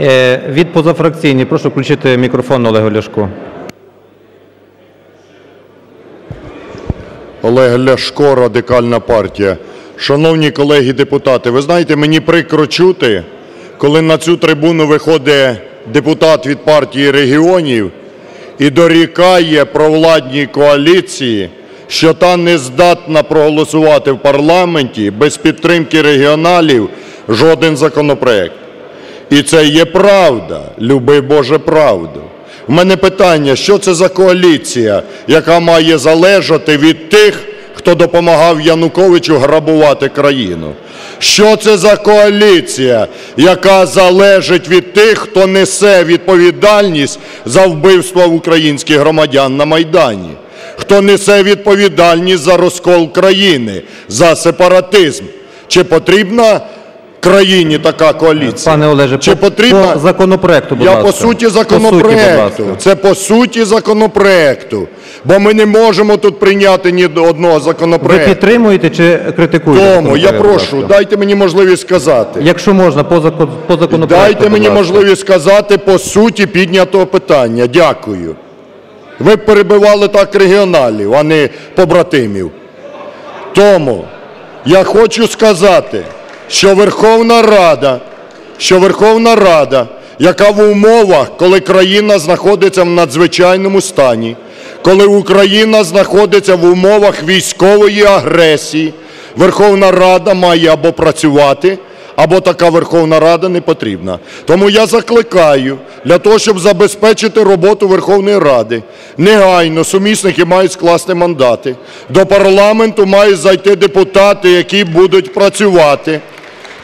Е, Від позафракційні, прошу включити мікрофон Олегу Ляшку. Олег Ляшко, Радикальна партія. Шановні колеги депутати, ви знаєте, мені прикро чути, коли на цю трибуну виходить депутат від партії регіонів і дорікає провладній коаліції, що та не здатна проголосувати в парламенті без підтримки регіоналів жоден законопроект. І це є правда, люби Боже правду. У мене питання, що це за коаліція, яка має залежати від тих, хто допомагав Януковичу грабувати країну? Що це за коаліція, яка залежить від тих, хто несе відповідальність за вбивство українських громадян на Майдані? Хто несе відповідальність за розкол країни, за сепаратизм? Чи потрібна країні така коаліція? Пане Олеже, Чи по, потрібна? по законопроекту, будь Я ласка. по суті законопроекту. ласка. Це по суті законопроекту. Бо ми не можемо тут прийняти ні одного Ви законопроекту. підтримуєте чи критикуєте? Тому я прошу, дайте мені можливість сказати. Якщо можна, по, по законопроекту. Дайте мені можливість сказати по суті піднятого питання. Дякую. Ви б перебивали так регіоналів, а не побратимів. Тому я хочу сказати, що Верховна Рада, що Верховна Рада, яка в умовах, коли країна знаходиться в надзвичайному стані, коли Україна знаходиться в умовах військової агресії, Верховна Рада має або працювати, або така Верховна Рада не потрібна. Тому я закликаю для того, щоб забезпечити роботу Верховної Ради, негайно сумісники мають скласти мандати. До парламенту мають зайти депутати, які будуть працювати.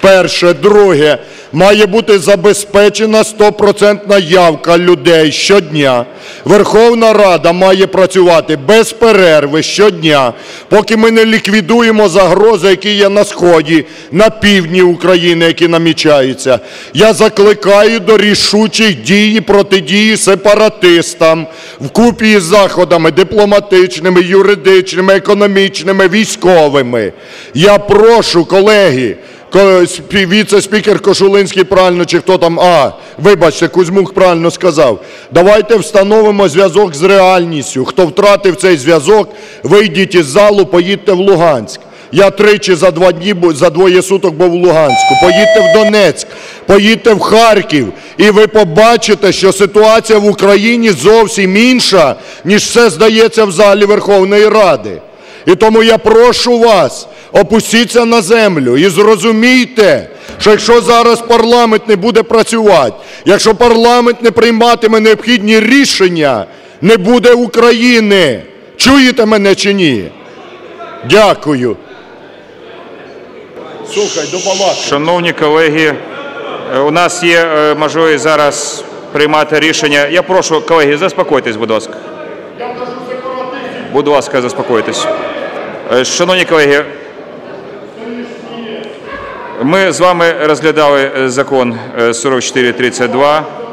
Перше, друге, має бути забезпечена стопроцентна явка людей щодня. Верховна Рада має працювати без перерви щодня, поки ми не ліквідуємо загрози, які є на сході, на півдні України, які намічаються. Я закликаю до рішучих дій і протидії сепаратистам вкупі із заходами дипломатичними, юридичними, економічними, військовими. Я прошу, колеги, Віце-спікер Кошулинський правильно, чи хто там, а, вибачте, Кузьмук правильно сказав. Давайте встановимо зв'язок з реальністю. Хто втратив цей зв'язок, вийдіть із залу, поїдьте в Луганськ. Я тричі за два дні, за двоє суток був в Луганську. Поїдьте в Донецьк, поїдьте в Харків, і ви побачите, що ситуація в Україні зовсім інша, ніж все здається в залі Верховної Ради. І тому я прошу вас, опустіться на землю і зрозумійте, що якщо зараз парламент не буде працювати, якщо парламент не прийматиме необхідні рішення, не буде України. Чуєте мене чи ні? Дякую. Слухай, до Шановні колеги, е, у нас є е, можливість зараз приймати рішення. Я прошу, колеги, заспокойтесь, будь ласка. Будь ласка, заспокойтесь. Е, Шановні колеги, ми з вами розглядали е, закон е, 4432.